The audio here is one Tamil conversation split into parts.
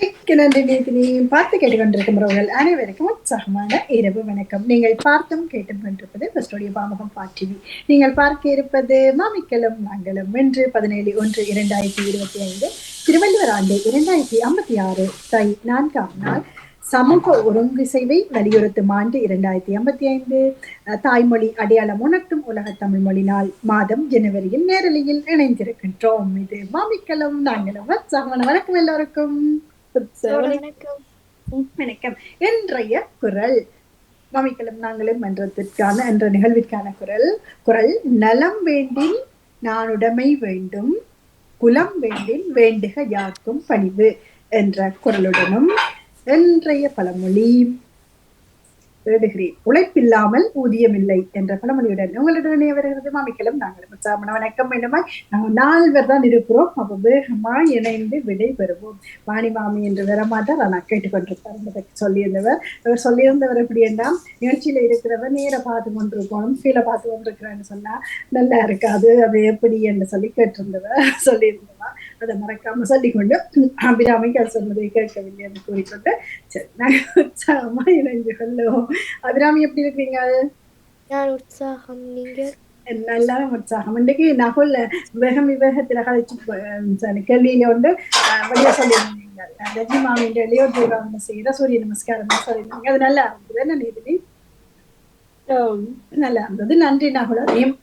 மிக்க நன்றி நீதினி பார்த்து கேட்டுக்கொண்டிருக்கின்றவர்கள் அனைவருக்கும் உற்சாகமான இரவு வணக்கம். நீங்கள் பார்த்தும் கேட்டும் கொண்டிருப்பது பஸ்டோடிய பாமகம் பாட்டிவி நீங்கள் பார்க்க இருப்பது மாமிக்கலும் நாங்களும் இன்று பதினேழு ஒன்று இரண்டாயிரத்தி இருபத்தி ஐந்து திருவள்ளுவர் ஆண்டு இரண்டாயிரத்தி ஐம்பத்தி ஆறு தை நான்காம் நாள் சமூக ஒருங்கிசைவை வலியுறுத்தும் ஆண்டு இரண்டாயிரத்தி ஐம்பத்தி ஐந்து. தாய்மொழி அடையாளம் உணர்த்தும் உலக தமிழ் மொழி நாள் மாதம் ஜனவரியில் நேரலையில் இணைந்திருக்கின்றோம். இது மாமிக்கலம் நாங்களும் உற்சாகமான வணக்கம் எல்லோருக்கும். வணக்கம். இன்றைய குரல். மாமிக்கலம் நாங்களும் மன்றத்திற்கான என்ற நிகழ்விற்கான குரல். குரல் நலம் வேண்டின் நானுடைமை வேண்டும் குலம் வேண்டின் வேண்டுக யாருக்கும் பணிவு என்ற குரலுடனும் என்றைய பழமொழி. தேடுகிறேன். உழைப்பில்லாமல் ஊதியம் இல்லை என்ற பழமொழியுடன் உங்களுடனே வருகிறது மாமிக்கலும் நாங்கள் உற்சாகமான வணக்கம் வேண்டுமா நாங்கள் நால்வர் தான் இருக்கிறோம். அப்போ வேகமா இணைந்து விடை பெறுவோம் வாணி மாமி என்று வரமாட்டார். ஆனால் கேட்டுக்கொண்டிருப்பார். சொல்லியிருந்தவர். அவர் சொல்லியிருந்தவர் எப்படி என்றால் நிகழ்ச்சியில இருக்கிறவர் நேர பார்த்து கொண்டிருக்கணும் கீழே பார்த்து கொண்டிருக்கிறேன்னு சொன்னா நல்லா இருக்காது. அது எப்படி என்று சொல்லி கேட்டிருந்தவர். சொல்லியிருந்தவா அதை மறக்காம சொல்லிக்கொண்டு அபிராமிக்கு சொன்னதை கேட்கவில்லை என்று கூறிக்கொண்டு சரி நாங்கள் உற்சாகமா இணைந்து கொள்ளுவோம். அபிராமி எப்படி இருக்கீங்க நான் உற்சாகம் நீங்க? நல்லா உற்சாகம். இன்றைக்கு நகுல் வேகம் விவேகத்தில் கழிச்சு கேள்வியில வந்து வெளியே சொல்லியிருந்தீங்க. ரஜி மாமியின் இளையோர் ஜீவாவன செய்கிற சூரிய நமஸ்காரம் சொல்லியிருந்தீங்க. அது நல்லா இருந்தது என்ன நல்லா இருந்தது. நன்றி நகுல் அதையும்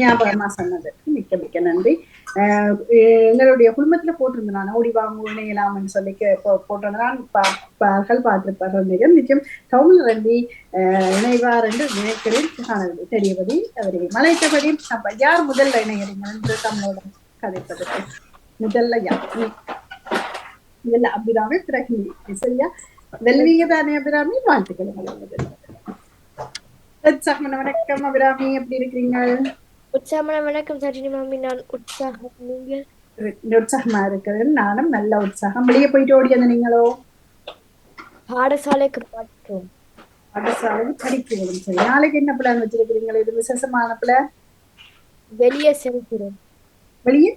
ஞாபகமா சொன்னது மிக்க மிக்க நன்றி. எங்களுடைய குடும்பத்துல போட்டிருந்தான் ஓடி வாங்க இணையலாம்னு சொல்லி போட்டிருந்தான். பகல் பார்த்திருப்பார்கள் நிச்சயம். தமிழ் ரெண்டி இணைவார் என்று நினைக்கிறேன் காணவில்லை. தெரியவதி அவரை மலைத்தபடி நம்ம யார் முதல்ல இணைகிறீங்க என்று தமிழோட கதைப்பதற்கு. முதல்ல யார்? முதல்ல அபிராமி பிறகு சரியா? வெல்வீங்க தானே அபிராமி? வாழ்த்துக்கள். வணக்கம் அபிராமி. எப்படி இருக்கிறீங்க? உற்சாகமான வணக்கம் சஜினி மாமி நான் உற்சாகம் நீங்க உற்சாகமா இருக்கிறது. நானும் நல்ல உற்சாகம். வெளியே போயிட்டு ஓடி வந்த நீங்களோ? பாடசாலைக்கு பார்த்தோம் பாடசாலைக்கு படிக்கிறோம் சரி. நாளைக்கு என்ன பிளான் வச்சிருக்கிறீங்களா இது விசேஷமான பிளான் வெளியே செல்கிறேன் வெளியே?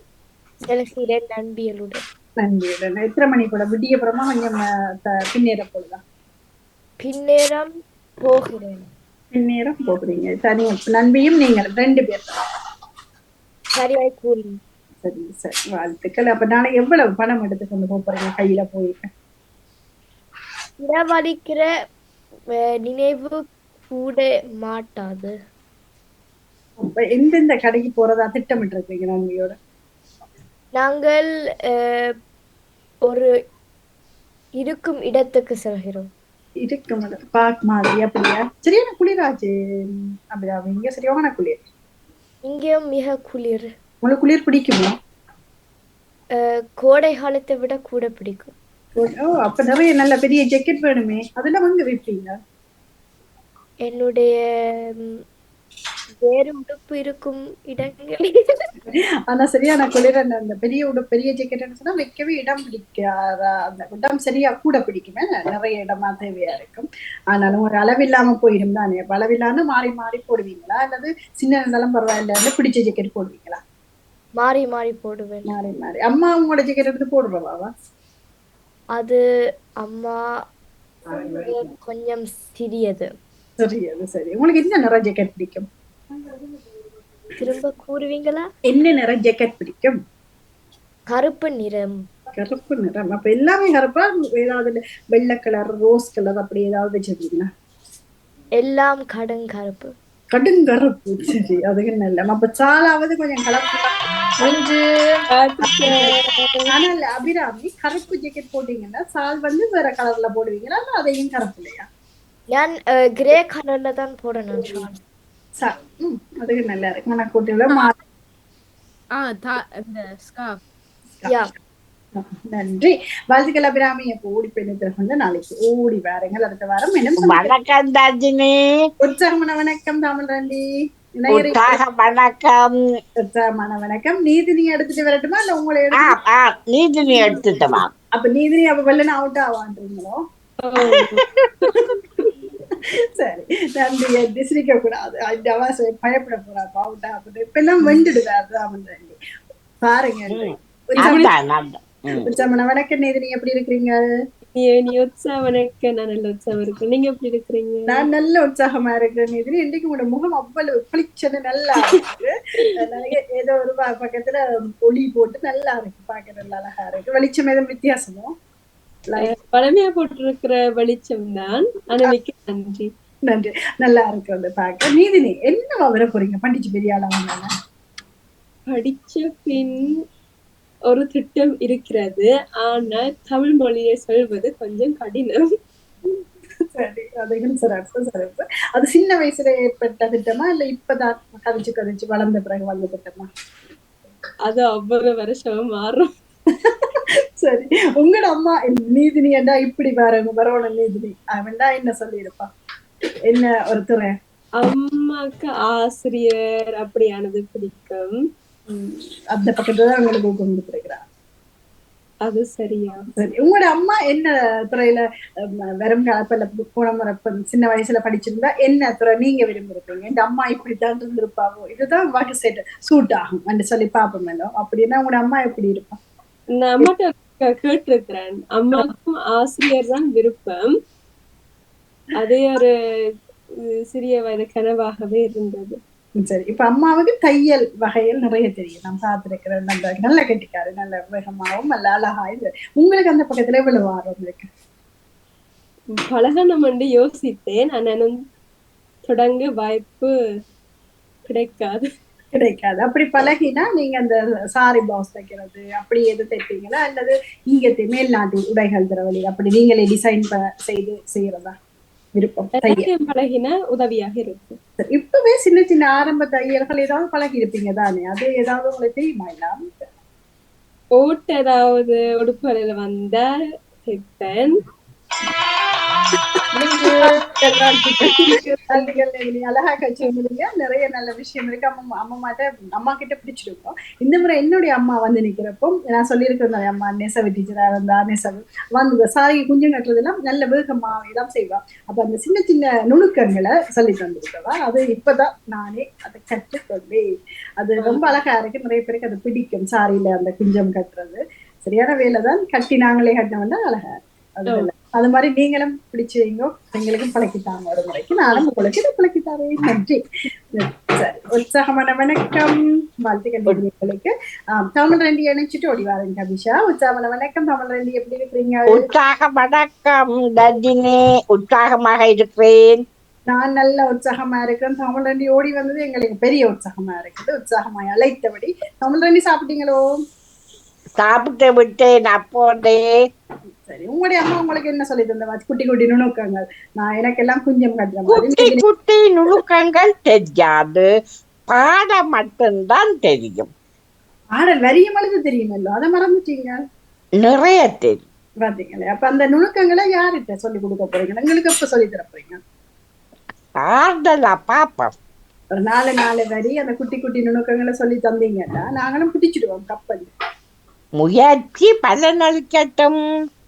செல்கிறேன் நண்பியலுடன். நன்றியுடன் எத்தனை மணி கூட விடியப்புறமா கொஞ்சம் பின்னேற போடுதான் பின்னேரம் போகிறேன். பின்னேரம் போகிறீங்க தனி நண்பியும் நீங்கள் ரெண்டு பேர். சரியாய் கூறி. சரி சரி. வாழ்த்துக்கள். அப்ப நாளைக்கு எவ்வளவு பணம் எடுத்து கொண்டு போறீங்க? கையில போயிருக்கேன் இரவளிக்கிற நினைவு கூட மாட்டாது. எந்தெந்த கடைக்கு போறதா திட்டமிட்டு இருக்கீங்க நன்மையோட நாங்கள் ஒரு இருக்கும் இடத்துக்கு செல்கிறோம். இருக்கும் பார்க் மாதிரி அப்படியா? சரியான குளிராச்சு அப்படியா இங்க சரியான குளிர். இங்கேயும் மிக குளிர். உங்களுக்கு குளிர் பிடிக்குமா? கோடை காலத்தை விட கூட பிடிக்கும். ஓ அப்ப நிறைய நல்ல பெரிய ஜாக்கெட் வேணுமே. அதெல்லாம் வாங்க வைப்பீங்க என்னுடைய வேறு உடுப்பு இருக்கும் இடங்களில். ஆனா சரியான குளிர அந்த பெரிய பெரிய ஜாக்கெட் சொன்னா வைக்கவே இடம் பிடிக்காதா? அந்த இடம் சரியா கூட பிடிக்குமே நிறைய இடமா தேவையா இருக்கும். ஆனாலும் ஒரு அளவில்லாம போயிடும் தானே. அளவில்லாம மாறி மாறி போடுவீங்களா? அல்லது சின்ன நிலம் பரவாயில்ல பிடிச்ச ஜாக்கெட் போடுவீங்களா? மாறி மாறி போடுவேன். மாறி மாறி. அம்மா உங்களோட ஜாக்கெட் எடுத்து போடுறவாவா அது அம்மா கொஞ்சம் சிறியது. சரி அது சரி. உங்களுக்கு என்ன நிற ஜாக்கெட் பிடிக்கும்? திரும்ப கூறுவீங்களா? என்ன நிற ஜாக்கெட் பிடிக்கும். கருப்பு நிறம். கருப்பு நிறம். அப்ப எல்லாமே கருப்பா? ஏதாவது வெள்ளை கலர் ரோஸ் கலர் அப்படி ஏதாவது வச்சிருக்கீங்களா? எல்லாம் கடுங்கருப்பு கடுங்கருப்பு சரி அதுக்கு நல்ல அப்ப சாலாவது கொஞ்சம் ஒன்று ஆனால் அபிராமி கருப்பு ஜாக்கெட் போட்டீங்கன்னா சால் வந்து வேற கலர்ல போடுவீங்களா? அதையும் கருப்பு இல்லையா? நான் கிரே கலர்ல தான் போடணும் அதுக்கு நல்லா இருக்கு. மனக்கூட்டில ஆ. தா இந்த ஸ்கார்ஃப் யா. நன்றி. வாழ்த்துக்கள் அபிராமி அப்போ ஓடி போய் வந்து நாளைக்கு ஓடி வாருங்கள். அடுத்த வாரம் என்ன வணக்கம் தர்ஜினி உற்சாகமான வணக்கம் தாமல் ரண்டி. உற்சாக வணக்கம். உற்சாகமான வணக்கம். நீதினி எடுத்துட்டு வரட்டுமா? இல்ல உங்களை நீதினி எடுத்துட்டு வா. அப்ப நீதினி அப்ப வெள்ளன அவுட் ஆவான்றீங்களோ? சரி. நன்றி திசிரிக்க கூடாது அந்த அவசர பயப்படக்கூடாது அவுட் ஆகக்கூடாது இப்ப எல்லாம் வெண்டுடுது அதுதான் பாருங்க. உற்சாகமான வணக்கம் நேதினி எப்படி இருக்கிறீங்க? நீ உற்சாகம் வணக்கம். நான் நல்ல உற்சாகம் இருக்கேன். நீங்க எப்படி இருக்கிறீங்க? நான் நல்ல உற்சாகமா இருக்கிறேன் நேதினி இன்னைக்கு உங்களோட முகம் அவ்வளவு பளிச்சன்னு நல்லா இருக்கு. ஏதோ ஒரு ப- பக்கத்துல ஒளி போட்டு நல்லா இருக்கு. நல்லா அழகா இருக்கு. வெளிச்சம் எதுவும் வித்தியாசமோ? பழமையா போட்டிருக்கிற வெளிச்சம் தான் ஆனா மிக்க நன்றி. நன்றி. நல்லா இருக்கு வந்து பார்க்க. நீதினி என்ன வர போறீங்க? பண்டிச்சு பெரிய ஆளா வந்தாங்க படிச்ச பின் ஒரு திட்டம் இருக்கிறது. ஆனா தமிழ் மொழியை சொல்வது கொஞ்சம் கடினம். அது சின்ன வயசுல ஏற்பட்ட திட்டமா? இல்ல இப்பதான் கதைச்சு கதைச்சு வளர்ந்த பிறகு வந்த திட்டமா? அது ஒவ்வொரு வருஷமும் மாறும். சரி. உங்களோட அம்மா நீதினி என்றா இப்படி வரவங்க வரவணும் நீதினி? அவன்டா என்ன சொல்லியிருப்பா? என்ன ஒரு துறை? அம்மாக்கு ஆசிரியர் அப்படியானது பிடிக்கும். அந்த பக்கத்துல தான் உங்களுக்கு ஊக்கம் கொடுத்துருக்கிறா அது சரியா? சரி. உங்களோட அம்மா என்ன துறையில வெறும் போன முறை சின்ன வயசுல படிச்சிருந்தா என்ன துறை நீங்க விரும்பியிருப்பீங்க இந்த அம்மா இப்படித்தான் இருந்திருப்பாவோ? இதுதான் வாக்கு செட் சூட் ஆகும். சொல்லி பாப்போமேலோ அப்படின்னா உங்களோட அம்மா எப்படி இருப்பா? நான் அம்மாட்ட கேட்டிருக்கிறேன். அம்மாவுக்கும் ஆசிரியர் தான் விருப்பம். அதே ஒரு சிறிய வயது கனவாகவே இருந்தது. சரி இப்ப அம்மாவுக்கு தையல் வகைகள் நிறைய தெரியும். நான் பார்த்திருக்கிறேன் நல்ல நல்ல கட்டிக்காரு நல்ல வேகமாகவும் நல்ல அழகா இது உங்களுக்கு அந்த பக்கத்துல எவ்வளவு ஆர்வம் இருக்கு? பழகணும் என்று யோசித்தேன். ஆனால் தொடங்க வாய்ப்பு கிடைக்காது. கிடைக்காது. அப்படி பழகினா நீங்க அந்த சாரி பிளவுஸ் தைக்கிறது அப்படி எது தைப்பீங்களா? அல்லது இங்க மேல்நாட்டு உடைகள் தர வழி அப்படி நீங்களே டிசைன் செய்து செய்யறதா விருப்பம்? பழகின உதவியாக இருக்கும். இப்பவே சின்ன சின்ன ஆரம்ப தையல்கள் ஏதாவது பழகி இருப்பீங்க தானே? அது ஏதாவது உங்களுக்கு தெரியுமா? இல்லாம ஓட்டு ஏதாவது உடுப்புகளில் வந்தால் தைப்பேன். அழகா கட்சி முடிங்க நிறைய நல்ல விஷயம் இருக்கு அம்மா அம்மா மாட்ட அம்மா கிட்ட பிடிச்சிருக்கோம் இந்த முறை என்னுடைய அம்மா வந்து நிக்கிறப்போ நான் சொல்லியிருக்கிறேன் அம்மா நெசவு டீச்சரா இருந்தா நெசவு வந்து சாரி குஞ்சம் கட்டுறதெல்லாம் நல்ல வேகமா எல்லாம் செய்வா அப்ப அந்த சின்ன சின்ன நுணுக்கங்களை சொல்லி தந்திருக்கவா அது இப்பதான் நானே அதை கற்றுக்கொண்டேன் அது ரொம்ப அழகா இருக்கு நிறைய பேருக்கு அது பிடிக்கும் சாரியில அந்த குஞ்சம் கட்டுறது சரியான வேலை தான் கட்டி நாங்களே கட்டினோம்னா அழகா. அது. அது மாதிரி நீங்களும் பிடிச்சு வைங்க. எங்களுக்கும் பழக்கித்தாங்க ஒரு முறைக்கு. நானும் உங்களுக்கு இதை பழக்கித்தாரேன் நன்றி. உற்சாகமான வணக்கம். வாழ்த்துக்கள் உங்களுக்கு தமிழ் ரெண்டி இணைச்சிட்டு ஓடி வாருங்க அபிஷா. உற்சாகமான வணக்கம். தமிழ் ரெண்டி எப்படி இருக்கிறீங்க? உற்சாக வணக்கம். ரஜினி உற்சாகமாக இருக்கிறேன். நான் நல்ல உற்சாகமா இருக்கேன் தமிழ் ரெண்டி ஓடி வந்தது எங்களுக்கு பெரிய உற்சாகமா இருக்குது. உற்சாகமாய் அழைத்தபடி. தமிழ் ரெண்டி சாப்பிட்டீங்களோ? சாப்பிட்டு விட்டேன் அப்போதே சரி உங்களுடைய அம்மா உங்களுக்கு என்ன சொல்லி தந்தவா குட்டி குட்டி நுணுக்கங்கள். நான் எனக்கெல்லாம் குஞ்சம் கட்டுற மாதிரி. குட்டி குட்டி நுணுக்கங்கள் தெரியாது. பாடம் மட்டும்தான் தெரியும். ஆடல் வரியும் அழுது தெரியுமல்லோ? அதை மறந்துட்டீங்க நிறைய தெரியும். பாத்தீங்களே அப்ப அந்த நுணுக்கங்களை யார்கிட்ட சொல்லி கொடுக்க போறீங்க? எங்களுக்கு எப்ப சொல்லி தர போறீங்க? ஆறுதலா பாப்போம் ஒரு நாலு நாலு வரி அந்த குட்டி குட்டி நுணுக்கங்களை சொல்லி தந்தீங்கன்னா நாங்களும் பிடிச்சிடுவோம் கப்பல் முயற்சி பலனளிக்கட்டும்.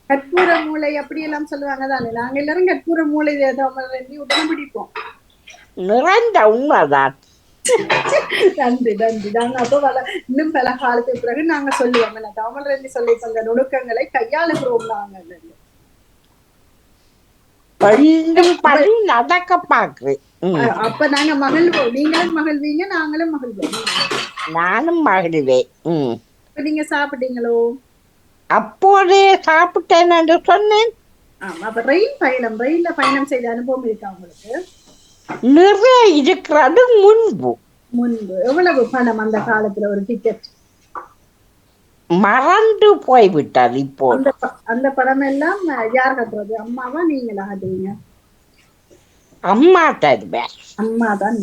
கற்பூர மூளை அப்படி எல்லாம் சொல்லுவாங்க தானே நாங்க எல்லாரும் கற்பூர மூளை உடனே பிடிப்போம். நிறைந்த உண்மைதான். நன்றி நன்றி நாங்க அப்போ பல இன்னும் பல காலத்துக்கு பிறகு நாங்க சொல்லுவோம். தமிழ் ரெண்டி சொல்லி தந்த நுணுக்கங்களை கையாளுகிறோம் நாங்க. நடக்க பாக்குறேன் அப்ப நாங்க மகிழ்வோம். நீங்களும் மகிழ்வீங்க நாங்களும் மகிழ்வோம். நானும் மகிழ்வேன். இப்ப நீங்க சாப்பிட்டீங்களோ? அப்போதே சாப்பிட்டேன் என்று சொன்னேன். ஆமா அப்ப ரயில் பயணம் ரயில்ல பயணம் செய்த அனுபவம் இருக்கா உங்களுக்கு? நிறைய இருக்கிறது முன்பு. முன்பு. எவ்வளவு பணம் அந்த காலத்துல ஒரு டிக்கெட் மறந்து போய்விட்டது இப்போ. அந்த அந்த பணம் எல்லாம் யார் கட்டுறது? அம்மாவா நீங்களா கட்டுவீங்க? அம்மா தருவேன் அம்மா தான்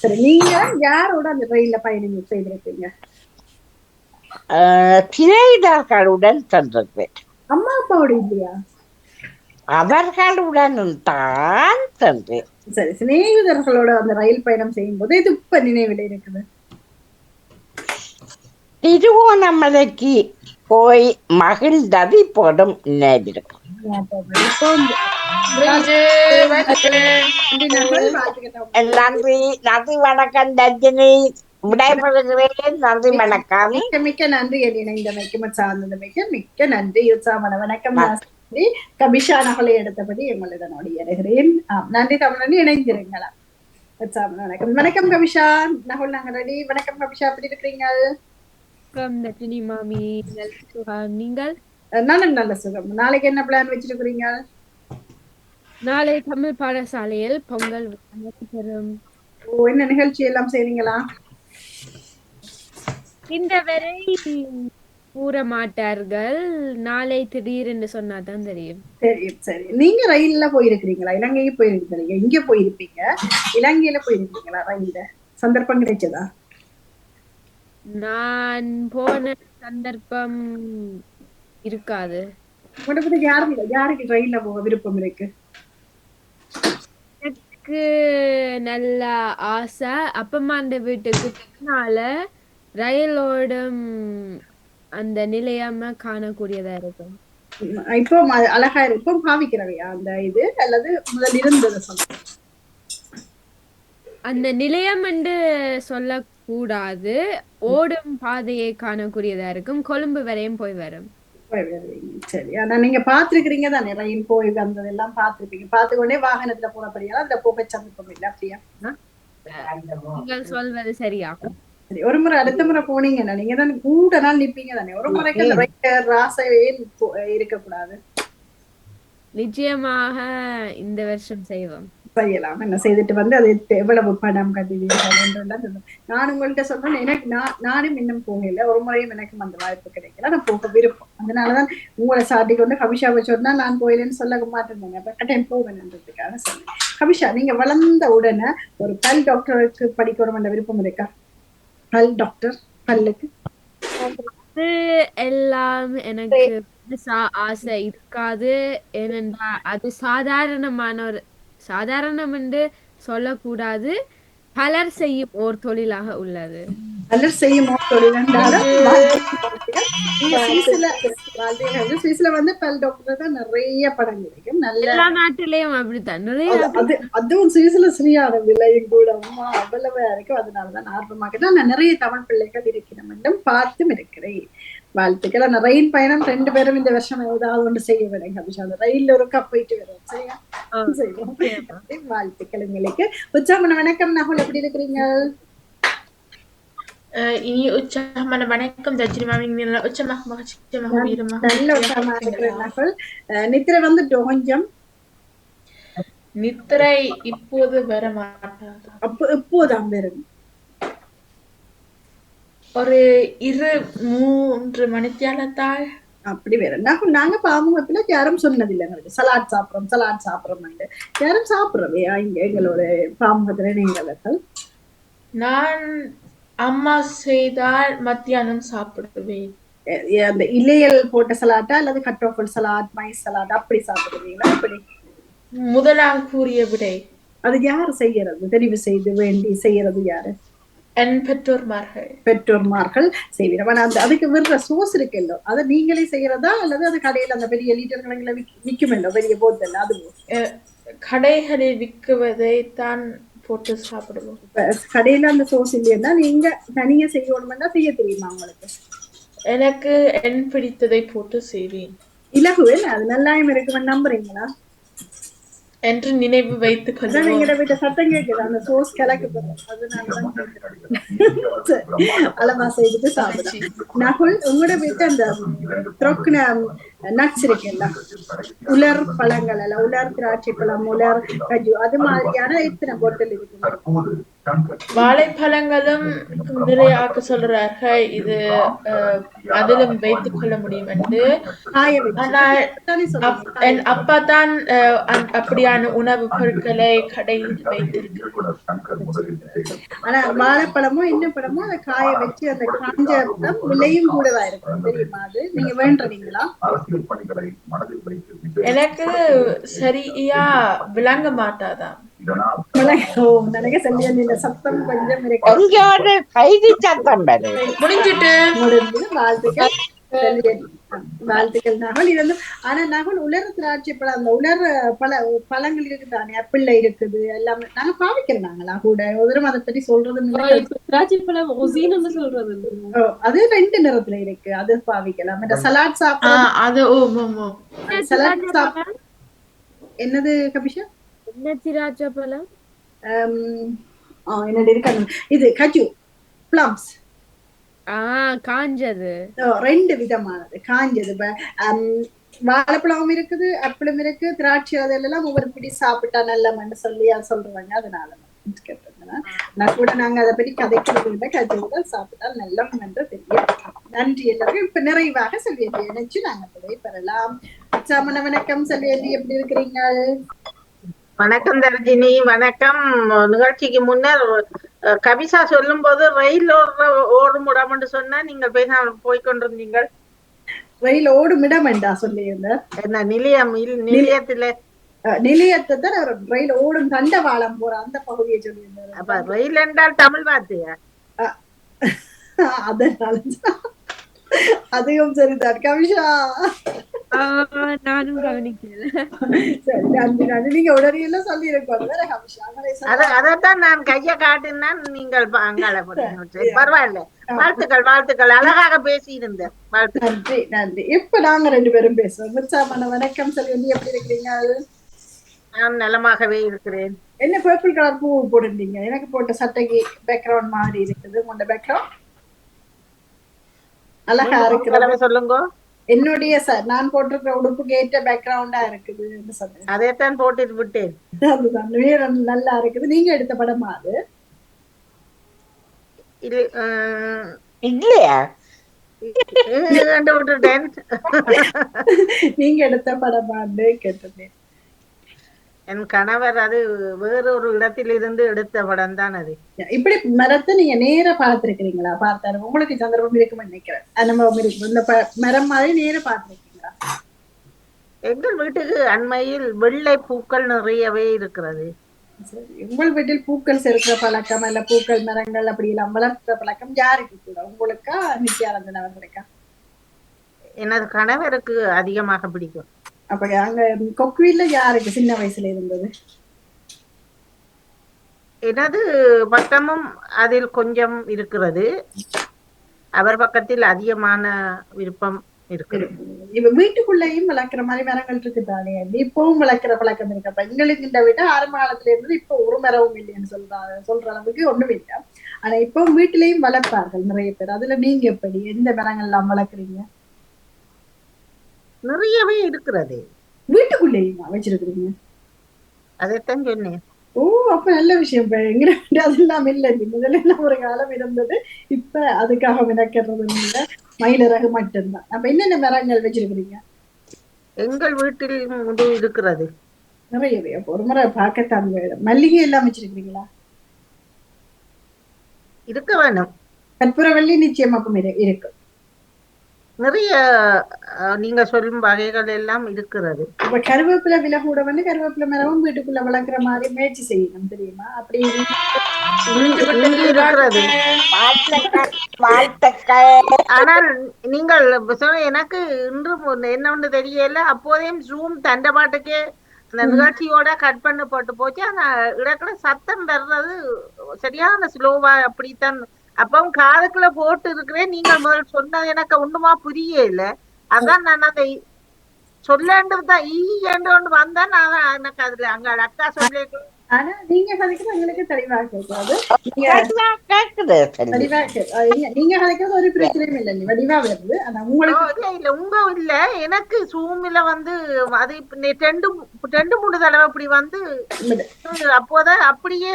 சரி நீங்க யாரோட அந்த ரயில்ல பயணம் செய்திருக்கீங்க? சிறைதர்களுடன் சென்றிருப்பேன் அம்மா அப்பாவோட இல்லையா? அவர்களுடன் தான் சென்றேன். சரி சிநேகிதர்களோட அந்த ரயில் பயணம் செய்யும் போது இது இப்ப நினைவில் இருக்குது? திருவோணமலைக்கு போய் மகிழ்ந்தது இப்போதும் நினைவிருக்கும். நன்றி. நன்றி. வணக்கம் ரஜினி விடைபெறுகிறேன். நன்றி வணக்கம். மிக்க மிக்க நன்றி என் இணைந்தமைக்கு சார்ந்தமைக்கு மிக்க நன்றி. உற்சாகமான வணக்கம் கபிஷா நகலை எடுத்தபடி எங்களுடன் ஓடி வருகிறேன் ஆம், நன்றி தமிழன் இணைந்திருங்களா. உற்சாகமான வணக்கம். வணக்கம் கபிஷா நகல் நாங்க ரெடி. வணக்கம் கபிஷா. எப்படி இருக்கிறீங்க? வணக்கம் நட்டினி மாமி. நல்ல சுகம். நீங்கள்? நானும் நல்ல சுகம். நாளைக்கு என்ன பிளான் வச்சிருக்கிறீங்க நாளை தமிழ் பாடசாலையில் பொங்கல் என்ன நிகழ்ச்சி எல்லாம் செய்றீங்களா? இந்த வரை கூற மாட்டார்கள் நாளை திடீரென்று சொன்னாதான் தெரியும். சரி சரி. நீங்க ரயில்ல போயிருக்கிறீங்களா? இலங்கைக்கு போயிருக்கிறீங்க. இங்க போயிருப்பீங்க. இலங்கையில போயிருக்கீங்களா ரயில்ல? சந்தர்ப்பம் கிடைச்சதா? நான் போன சந்தர்ப்பம் இருக்காது. பத்தி யாருக்கு யாருக்கு ரயில்ல போக விருப்பம் இருக்கு? எனக்கு நல்ல ஆசை. அப்பம்மாண்ட வீட்டுக்கு பின்னால ரயிலோடும் அந்த நிலையாம காணக்கூடியதா இருக்கும்? இப்போ அழகா இருக்கு இப்போ பாவிக்கிறவையா அந்த இது? அல்லது முதல் இருந்தது அந்த நிலையம் என்று சொல்லக்கூடாது. ஓடும் பாதையை காணக்கூடியதா இருக்கும். கொழும்பு வரையும் போய் வரும். சரி. ஆனா நீங்க பாத்துருக்கிறீங்க தானே? ரயில் போய் வந்ததெல்லாம் பாத்துருப்பீங்க பார்த்து கொண்டே வாகனத்துல போனபடியா அதுல போக சந்தர்ப்பம் இல்லை. அப்படியா? நீங்கள் சொல்வது சரியாகும். சரி ஒரு முறை அடுத்த முறை போனீங்கன்னா நீங்க தான் கூட நாள் நிப்பீங்க தானே? ஒரு முறைக்கு ரயில் ராசையே இருக்கக்கூடாது. நிச்சயமாக இந்த வருஷம் செய்வோம். செய்யலாம். என்ன செய்துட்டு வந்து அது எவ்வளவு என்றெல்லாம் சொல்லுங்க. நான் உங்கள்கிட்ட சொல்றேன் எனக்கு நான் நானும் இன்னும் போகல. ஒரு முறையும் எனக்கு அந்த வாய்ப்பு கிடைக்கல. நான் போக விருப்பம். அதனாலதான் உங்களை சாட்டி கொண்டு கபிஷாவை சொன்னா நான் போயிலேன்னு சொல்ல மாட்டேன் அப்ப கட்டாயம் போவேன்ன்றதுக்காக சொன்னேன் கபிஷா நீங்க வளர்ந்த உடனே ஒரு பல் டாக்டருக்கு படிக்கணும் என்ற விருப்பம் இருக்கா? பல் டாக்டர் பல்லுக்கு அது எல்லாம் எனக்கு பெருசா ஆசை இருக்காது. ஏனென்றா அது சாதாரணமான ஒரு சாதாரணம் என்று சொல்லக்கூடாது. பலர் செய்யும் ஓர் தொழிலாக உள்ளது. பலர் செய்யும் வந்து பல் டாக்டர் தான் நிறைய படம் கிடைக்கும் நல்ல நாட்டிலேயும் அப்படித்தான். நிறைய அது- அது அதுவும் சுவிஸ்ல சரியான விலையும் கூட அம்மா அவ்வளவு இருக்கும் அதனாலதான் ஆர்வமாக நான் நிறைய தமிழ் பிள்ளைகள் இருக்கிறோம் என்றும் பார்த்தும் இருக்கிறேன். வாழ்த்துக்கள். ஆனா ரயில் பயணம் ரெண்டு பேரும் இந்த வருஷம் ஏதாவது ஒன்று செய்ய விடுங்க அபிஷா அந்த ரயில்ல ஒரு கப் போயிட்டு வரும். சரியா? செய்வோம். வாழ்த்துக்கள் உங்களுக்கு. உச்சாமன வணக்கம். நகுல் எப்படி இருக்கிறீங்க Ini ucapan வணக்கம் தஜ்ரி மாமி உச்சமாக வீரமாக நல்ல உற்சாகமா இருக்கிறேன் நகுல் அஹ் நித்திரை வந்து கொஞ்சம் நித்திரை இப்போது வர மாட்டாது அப்போ எப்போதான் வரும் ஒரு இரு மூன்று மணித்தியாலத்தால் அப்படி வேற நாங்க நாங்க பாமுகத்துல யாரும் சொன்னதில்லை எங்களுக்கு சலாட் சாப்பிடுறோம் சலாட் சாப்பிடுறோம் யாரும் சாப்பிடுறவே இங்க எங்களோட பாமுகத்துல நீங்களர்கள் நான் அம்மா செய்தால் மத்தியானம் சாப்பிடுவேன். இலையல் போட்ட சலாட்டா அல்லது கட்டோஃபல் சலாட் மைஸ் சலாட் அப்படி சாப்பிடுவீங்களா? அப்படி முதலாம் கூறிய விடை. அது யாரு செய்யறது தெரிவு செய்து வேண்டி செய்யறது யாரு? என் பெற்றோர்மார்கள். பெற்றோர்மார்கள் செய்வீங்க. அந்த அதுக்கு விடுற சோஸ் இருக்குல்லோ அதை நீங்களே செய்யறதா அல்லது அது கடையில அந்த பெரிய லீட்டர் கணக்குல விக்- விக்குமல்லோ பெரிய போத்தல் அது கடைகளில் விற்குவதை தான் போட்டு சாப்பிடுவோம். கடையில அந்த சோஸ் இல்லையா நீங்க தனியா செய்யணும்னா செய்ய தெரியுமா உங்களுக்கு? எனக்கு என் பிடித்ததை போட்டு செய்வேன். இலகுவே அது நல்லாயும் இருக்குமென்னு நம்புறீங்களா? என்று நினைவு வைத்துக் அதான் கொள்வோம் எங்கட வீட்டு சத்தம் கேக்குது அந்த சோஸ் கலக்கு அதனாலதான் அளவா செய்துட்டு சாப்பிடுறேன். நகுல் உங்களோட வீட்டு அந்த நட்ஸ் இருக்குல்ல உலர் பழங்கள் எல்லாம் உலர் திராட்சை பழம் உலர் கஜு அது மாதிரியான எத்தனை பொட்டல் இருக்கு வாழைப்பழங்களும் நிறைய ஆக்க சொல்றார்கள் இது அதிலும் வைத்துக் கொள்ள முடியும் என்று. ஆனால் தானே அப்- சொல்றீங்க என் அப்பா தான் அஹ், அந்த- அப்படியான உணவுப் பொருட்களை கடையில் வைத்திருக்கிறார். ஆனா வாழைப்பழமோ என்ன பழமோ அதை காய வச்சு அந்த காஞ்ச விலையும் கூடவா இருக்கும். தெரியுமா அது? நீங்க வேண்டுறீங்களா? எனக்கு சரியா விளங்க மாட்டாதான் ஓ நினைக்க சொல்லி இந்த சத்தம் கொஞ்சம் கைதி சத்தம் முடிஞ்சிட்டு. முடிஞ்சு வாழ்த்துக்கள். வாழ்த்துக்கள் நகல். இது வந்து ஆனா நகல் உலர் திராட்சை பழம் அந்த உலர் பழ பழங்கள் இருக்குதானே ஆப்பிள்ல இருக்குது எல்லாமே. நாங்க பாவிக்கிறோம் நாங்களா கூட. ஒரு தடவை அதை பத்தி இப்ப திராட்சை பழம் சொல்றது அது ரெண்டு நிறத்துல இருக்கு. அது பாவிக்கலாம். மற்ற சலாட் ஆ, சாப்பிட அது சலாட் சாப் என்னது கபிஷா? என்ன திராட்சை பழம்? என்னது இருக்காங்க இது கஜு பிளம்ஸ் காஞ்சது. ரெண்டு விதமானது. காஞ்சது. வாழைப்பழமும் இருக்குது ஆப்பிளும் இருக்கு திராட்சை அதெல்லாம் ஒவ்வொரு பிடி சாப்பிட்டா நல்லமன்னு சொல்லி சொல்றாங்க. அதனால நான். கூட நாங்க அதை பத்தி கதைக்கிறது கஜுகள் சாப்பிட்டால் நல்லம் என்று தெரியும். நன்றி எல்லாருக்கும். இப்ப நிறைவாக செல்வியத்தை இணைச்சு நாங்க விடை பெறலாம். சாமன வணக்கம் செல்வியத்தை. எப்படி இருக்கிறீங்க வணக்கம் தர்ஜினி. வணக்கம். நிகழ்ச்சிக்கு முன்னர் கவிசா சொல்லும் போது ரயில் ஓடுற ஓடும் இடம்னு சொன்னா நீங்கள் போய் போய் கொண்டிருந்தீங்கள் ரயில் ஓடும் இடம் வேண்டா சொல்லியிருந்தேன் என்ன நிலையம் நிலையத்துல? நிலையத்தை தான் ரயில் ஓடும் தண்டவாளம் போற அந்த பகுதியை சொல்லியிருந்தாரு. அப்ப ரயில் என்றால் தமிழ் வார்த்தையா? அதனால தான். அதுவும் சரிதான். கவிஷா நானும் கவனிக்கல. நீங்க உடனே எல்லாம் சொல்லி சொல்ல- அதைத்தான் நான் கைய காட்டினான் நீங்கள் அங்கால பரவாயில்ல. வாழ்த்துக்கள் வாழ்த்துக்கள். அழகாக பேசி இருந்தேன் வாழ்த்துக்கள் நன்றி நன்றி. இப்ப நாங்க ரெண்டு பேரும் பேசுவோம். உற்சாகமான வணக்கம் சொல்லி எப்படி இருக்கிறீங்க? நான் நலமாகவே இருக்கிறேன். என்ன பர்பிள் கலர் பூ போட்டிருந்தீங்க? எனக்கு போட்ட சட்டைக்கு பேக்ரவுண்ட் மாதிரி இருக்குது. உங்களோட பேக்ரவுண்ட் அழகா இருக்குது கிழமை சொல்லுங்க. என்னுடைய நான் போட்டிருக்கிற உடுப்புக்கு ஏற்ற பேக்ரவுண்டா இருக்குது சொன்னேன் அதைத்தான் போட்டுட்டு விட்டேன் அதுதான் நல்லா இருக்குது நீங்க எடுத்த படமா அது இல்லையா இது கண்டு விட்டுட்டேன் நீங்க எடுத்த படமான்னு கேட்டிருந்தேன் என் கணவர் அது வேறொரு இடத்தில் இருந்து எடுத்த படம் தான் அது. இப்படி மரத்தை நீங்க நேரா பார்த்திருக்கிறீங்களா? பார்த்தாரு. உங்களுக்கு சந்தர்ப்பம் இருக்கும்னு நினைக்கிறேன். அனுபவம் இருக்கும் இந்த ப- மரம் மாதிரி நேரா பார்த்திருக்கீங்களா? எங்கள் வீட்டுக்கு அண்மையில் வெள்ளை பூக்கள் நிறையவே இருக்கிறது. உங்கள் வீட்டில் பூக்கள் செருக்கிற பழக்கம் அல்ல பூக்கள் மரங்கள் அப்படி எல்லாம் வளர்க்கிற பழக்கம் யாருக்கு கூட? உங்களுக்கா நித்யானந்தன் அவர்களுக்கா? எனது கணவருக்கு அதிகமாக பிடிக்கும். அப்ப அங்க கொக்குவில யாருக்கு சின்ன வயசுல இருந்தது? எனது பக்கமும் அதில் கொஞ்சம் இருக்கிறது. அவர் பக்கத்தில் அதிகமான விருப்பம் இருக்குது இப்ப வீட்டுக்குள்ளேயும் வளர்க்கிற மாதிரி மரங்கள் இருக்குதானே? இப்பவும் வளர்க்கிற பழக்கம் இருக்கு? அப்ப எங்களுக்கு இந்த விட ஆரம்ப காலத்துல இருந்து இப்ப ஒரு மரமும் இல்லைன்னு சொல்றாங்க சொல்ற அளவுக்கு ஒண்ணும் இல்லை. ஆனா இப்பவும் வீட்டிலேயும் வளர்ப்பார்கள் நிறைய பேர். அதுல நீங்க எப்படி? எந்த மரங்கள் எல்லாம் வளர்க்குறீங்க? நிறையவே இருக்கிறது. வீட்டுக்குள்ளேயுமா வச்சிருக்கிறீங்க அதைத்தான் சொன்னேன். ஓ அப்ப நல்ல விஷயம். இப்ப எங்க வீட்டு அதெல்லாம் இல்லை. முதல்ல ஒரு காலம் இருந்தது இப்ப அதுக்காக விளக்கிறது இல்லை மயிலரகு மட்டும்தான். அப்ப என்னென்ன மரங்கள் வச்சிருக்கிறீங்க? எங்கள் வீட்டில் முழு இருக்கிறது. நிறையவே. ஒரு முறை பார்க்கத்தான் மல்லிகை எல்லாம் வச்சிருக்கீங்களா இருக்க வேணும். கற்பூரவள்ளி நிச்சயம் அப்ப இரு- இருக்கும் நிறைய நீங்க சொல்லும் வகைகள் எல்லாம் இருக்கிறது. இப்ப கருவேப்பிலை விலை கூட வந்து கருவேப்பிலை மரமும் வீட்டுக்குள்ள வளர்க்குற மாதிரி முயற்சி செய்யணும் தெரியுமா? அப்படி ஆனால் நீங்கள் எனக்கு இன்றும் என்ன ஒண்ணு தெரியல அப்போதையும் ஜூம் தண்டபாட்டுக்கே அந்த நிகழ்ச்சியோட கட் பண்ண போட்டு போச்சு. ஆனா இடத்துல சத்தம் வர்றது சரியான ஸ்லோவா அப்படித்தான் அப்பவும் காதுக்குள்ள போட்டு இருக்கிறேன் நீங்கள் முதல் சொன்னது எனக்கு ஒண்ணுமா புரியல அதான் நான் அந்த சொல்லண்டு தான் ஈ என்று ஒன்று வந்தா நான் எனக்கு அதுல அங்க அக்கா சொல்லி ஆனா நீங்க கதைக்கிறது எங்களுக்கு தெளிவா கேட்காது. நீங்க கேக்குதா? கேக்குது செல்வி. வடிவா கே- அஹ் நீங்க- நீங்க கதைக்கிறது ஒரு பிரச்சனையும் இல்லை நீ வடிவா வருது ஆனா உங்களுக்கு ஓ, இல்ல இல்ல உங்க இல்ல. எனக்கு சூமில வந்து அது ரெண்டு ரெண்டு மூணு தடவை அப்படி வந்து. அப்போதான் அப்படியே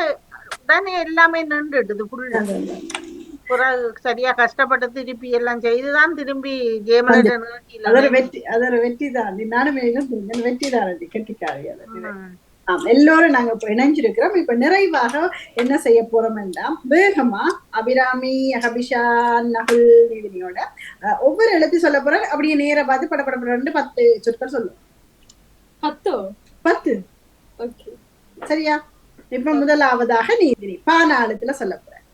உடனே எல்லாமே நின்றுடுது ஃபுல்லா பிறகு சரியா கஷ்டப்பட்டு திருப்பி எல்லாம் செய்துதான் திரும்பி ஜெயமலன் அது ஒரு வெற்றி அது ஒரு வெற்றி தான் நானும் வெற்றி தான் கெட்டிக்காரி அது. ஆம், எல்லோரும் நாங்க இப்ப இணைஞ்சிருக்கிறோம். இப்ப நிறைவாக என்ன செய்ய போறோம் என்றால் வேகமா அபிராமி ஹபிஷா நகுல் நீதினியோட ஒவ்வொரு எழுத்து சொல்ல போறோம் அப்படியே நேர பார்த்து பட பட படன்னு பத்து சொற்கள் சொல்லுவோம் பத்தோ? பத்து. ஓகே. சரியா? இப்ப முதலாவதாக நீதினி பானா எழுத்துல சொல்ல போறேன்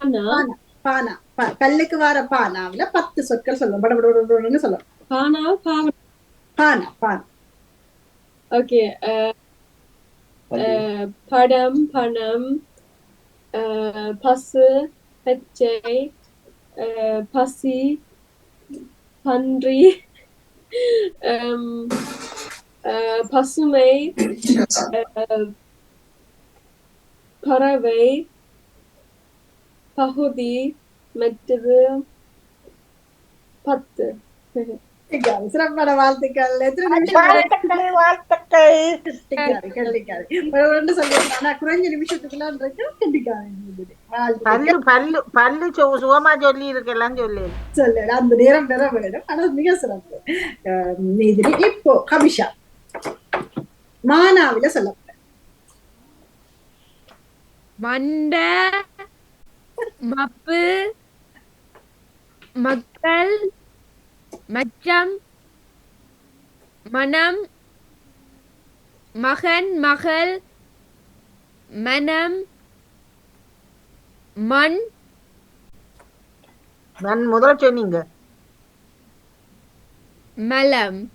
பானா? பானா ப- கல்லுக்கு வர பானாவில பத்து சொற்கள் சொல்லுவோம். பட பட பட படன்னு சொல்லுவோம். பானா பாவனா பானா பானா. ஓகே படம் பணம் பசு பச்சை பசி பன்றி பசுமை பறவை பகுதி மற்றது பத்து. சிறப்பான வாழ்த்துக்கள் குறைஞ்ச நிமிஷத்துக்குள்ள. பல்லு சுகமா சொல்லி இருக்கலாம் சொல்லு சொல்லு அந்த நேரம் பெற வேண்டும் ஆனால் மிக சிறப்பு இப்போ கபிஷா மானாவில சொல்ல மண்டை மப்பு மக்கள் மச்சம் மனம் மகன் மகள் மனம் மண். நான் முதல் சொன்னீங்க. மலம்.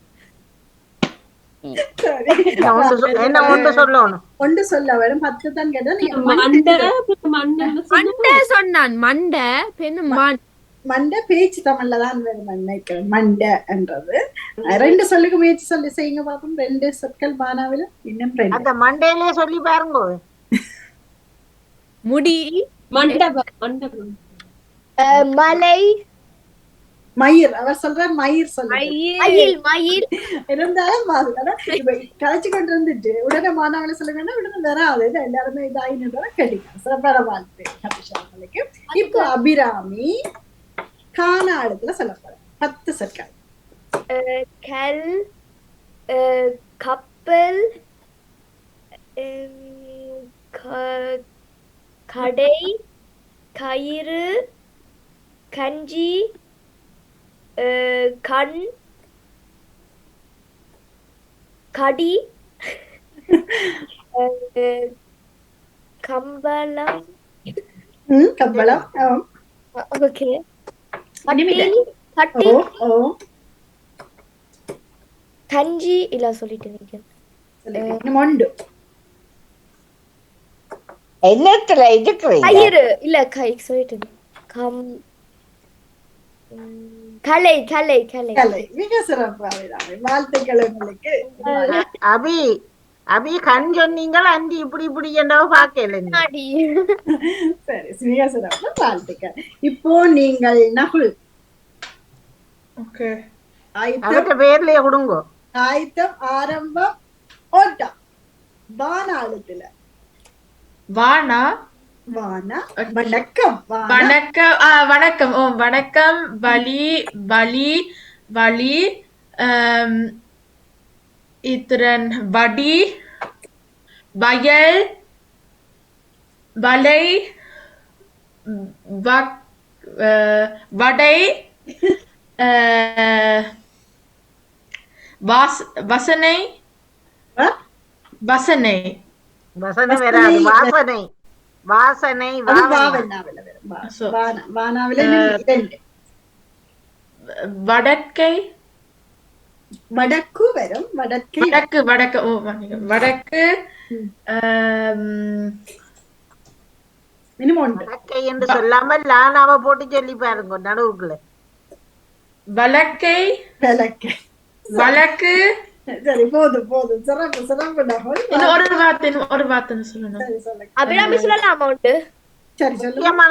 மண்டை பேச்சு தமிழ்ல தான் வேணும் நினைக்கிறேன் மண்டை என்றது. ரெண்டு சொல்லுக்கு முயற்சி சொல்லி செய்யுங்க பாப்போம். ரெண்டு சொற்கள் மானாவில இன்னும் ரெண்டு. அந்த மண்டையிலே சொல்லி பாருங்க. முடி. மண்டபம் மண்டபம். அஹ், மலை மயிர். அவர் சொல்ற மயிர் சொல்ல மயில் மயில் மயில். இருந்தாலும் கலைச்சு கொண்டு வந்துட்டு உடனே மாணவர்களை சொல்லுங்கன்னா உடனே வராது. எல்லாருமே இதாயின்னு கிடைக்கும் சிறப்பான வாழ்த்து இப்போ அபிராமி கானாடத்துல சொல்ல போறேன் பத்து சொற்கள். அஹ், கல் கப்பல் கடை கயிறு கஞ்சி அஹ், கண் கடி அஹ், கம்பளம் ம், கம்பளம் ஆம். ஓகே இனிமேல். கட்டி ஓ ஓ கஞ்சி இல்ல சொல்லிட்டு நீங்க சொல்லுங்க. இன்னும் ஒன்று என்னத்துல இருக்கிறீங்க கயிறு இல்ல கை சொல்லிட்டு கம் உம், கலை கலை கலை. கலை. மிக சிறப்பு. அபிராமி வாழ்த்துக்கள் உங்களுக்கு அபி அபி கண் சொன்னீங்கள்? அண்டி இப்படி இப்படி என்னவோ பார்க்கல சரி மிக சிறப்பு. வாழ்த்துக்கள். இப்போ நீங்கள் நகுல். ஓகே. பேர்லயே கொடுங்கோ. ஆயத்தம் ஆரம்பம் ஓட்டம். வானாளத்துல. வானா வானா? வணக்கம் வணக்கம். வணக்கம். ஓ வணக்கம். வலி வலி வலி இத்திரன் வடி வயல் வலை வடை வசனை? வசனை. வசனை. வாவனை. வாவண்ணாவில வரும் வா- So- வானா வானாவில இன்னும் இரண்டு வடக்கை வடக்கு வரும் வடக்கு வடக்கு வடக்கு ஓ மன்னிக்கவும். வடக்கு ஆம், இன்னும் ஒன்று வடக்கை என்று சொல்லாமல் லானாவை போட்டு சொல்லி பாருங்க நடுவுக்குள்ள விளக்கு வழக்கு சரி போதும் போதும். சிறப்பு சிறப்பு. இன்னும் ஒரு வார்த்தை ஒரு வார்த்தைன்னு சொல்லணும். அபிராமி சொல்லலாமா உண்டு? சரி சொல்லாம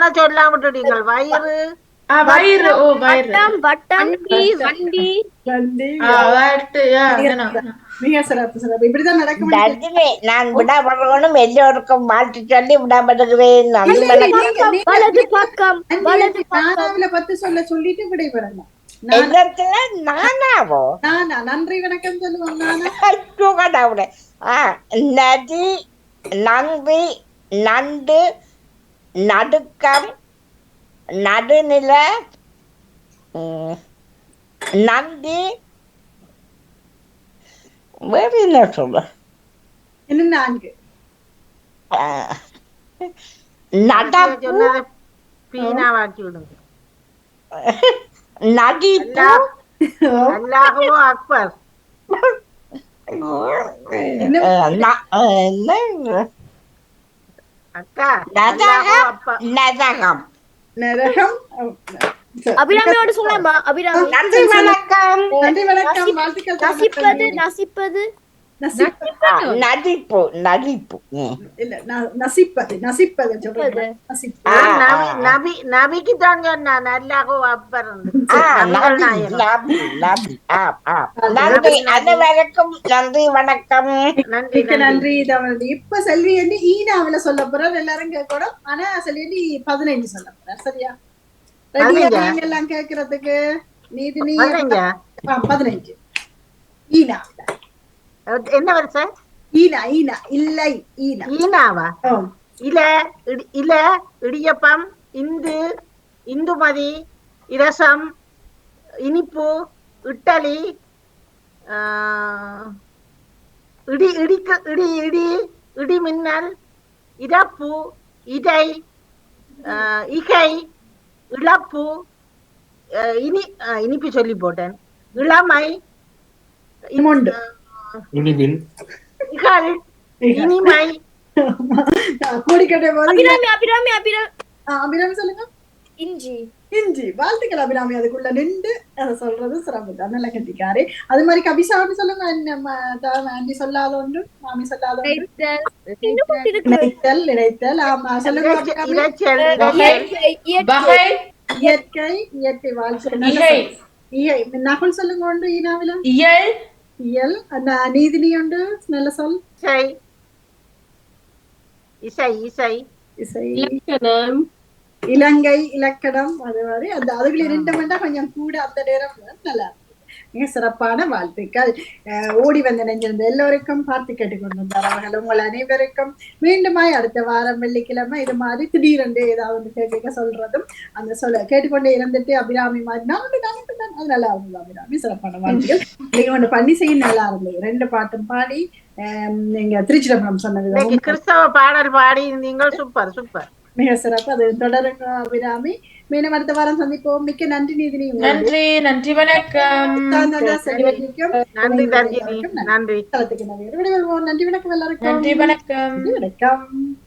விட்டுட்டீங்கள் வயிறு. ஆ வயிறு. ஓ வயிறு. வட்டம் வண்டி வண்டி. வயிறு மிக சிறப்பு சிறப்பு இப்படிதான் நடக்கும். நான் விடாமடணும் எல்லோருக்கும் வாழ்த்து சொல்லி விடாமடுகிறேன் வலது பக்கம் வலது பக்கம். நானாவில பத்து சொல்ல சொல்லிட்டு என்னத்துல நானாவோ? நானா நன்றி வணக்கம் சொல்லுவோம் நதி நன்றி நண்டு நடுக்கம் நடுநில நந்தி. வேறு என்ன சொல்ல இன்னும் நான்கு. நடப்பு. பீனாவாக்கி விடுங்க. நடிப்பு அல்லாஹோ அக்பர் நரகம் அபிராமியோட சொல்லலாமா? அபிராமி. நன்றி வணக்கம். நன்றி வணக்கம். வாழ்த்துக்கள். நசிப்பது நசிப்பது. நடிப்பு நடிப்பு. இல்ல ந- நசிப்பது நசிப்பது நபிக்கு தான். ஆ, ஆ. நன்றி அனைவருக்கும் நன்றி வணக்கம் நன்றி மிக்க நன்றி தவழ்ந்து இப்ப செல்வி வந்து ஈனாவில சொல்ல போறார் எல்லாரும் கேட்கணும் ஆனா செல்வி வந்து பதினைஞ்சு சொல்ல போறார் சரியா ரெடியா எல்லாம் கேட்கறதுக்கு நீதி நீ பதினைஞ்சு ஈனா என்ன வருஷ ஈனா ஈனா இல்லை ஈனா. ஈனாவா? இல இல இடியப்பம் இந்து இந்துமதி இரசம் இனிப்பு இட்டலி இடி இடிக்க இடி இடி இடி மின்னல் இறப்பு இடை இகை இழப்பு இனி இனிப்பு சொல்லி போட்டேன். இளமை இமுண்டு. இகழ் இனிமை. அபிராமி அபிராமி அபிராமி அபிராமி சொல்லுங்க. இஞ்சி. இஞ்சி. வாழ்த்துக்கள் அபிராமி அதுக்குள்ள நின்று அதை சொல்றது சிறப்பு தான் நல்ல கட்டிக்காரு. அது மாதிரி கபிசாமி சொல்லுங்க. நம்ம த- ஆண்டி சொல்லாத ஒன்று மாமி சொல்லாத ஒன்று. இணைத்தல் இணைத்தல் ஆமா சொல்லுங்க இயற்கை இயற்கை வாழ்க்கை. நகுல் சொல்லுங்க உண்டு ஈனாவில. இயல். இயல் அந்த நீதினி உண்டு நல்ல சொல் இசை இசை இசை இசை இலக்கணம் இலங்கை இலக்கணம் அது மாதிரி அந்த அதுக்குள்ள ரெண்டு மண்டா கொஞ்சம் கூட அந்த நேரம் நல்லா இருக்கு மிக சிறப்பான வாழ்த்துக்கள். ஓடி வந்து நெஞ்சிருந்த எல்லோருக்கும் பார்த்து கேட்டுக்கொண்டிருந்தார் அவர்கள். உங்கள் அனைவருக்கும் மீண்டுமாய் அடுத்த வாரம் வெள்ளிக்கிழமை இது மாதிரி திடீரென்று ஏதாவது கேட்க சொல்றதும் அந்த சொல்ல கேட்டுக்கொண்டே இருந்துட்டு அபிராமி மாதிரி நான் நான் நான். அது நல்லா இருந்தது அபிராமி. சிறப்பான வாழ்த்துக்கள். நீங்க ஒன்று பண்ணி செய்ய நல்லா இருந்தது ரெண்டு பாட்டும் பாடி அஹ் நீங்க திருச்சிடம்பரம் சொன்ன இன்னைக்கு விதமும் கிறிஸ்தவ பாடல் பாடி நீங்கள் சூப்பர் சூப்பர் மிக சிறப்பு. அது தொடருங்க அபிராமி. மீண்டும் அடுத்த வாரம் சந்திப்போம். மிக்க நன்றி நீதினி. நன்றி. நன்றி. வணக்கம். நன்றி நன்றி. நன்றி. விடைபெறுவோம். நன்றி வணக்கம். எல்லாருக்கும் நன்றி வணக்கம். வணக்கம்.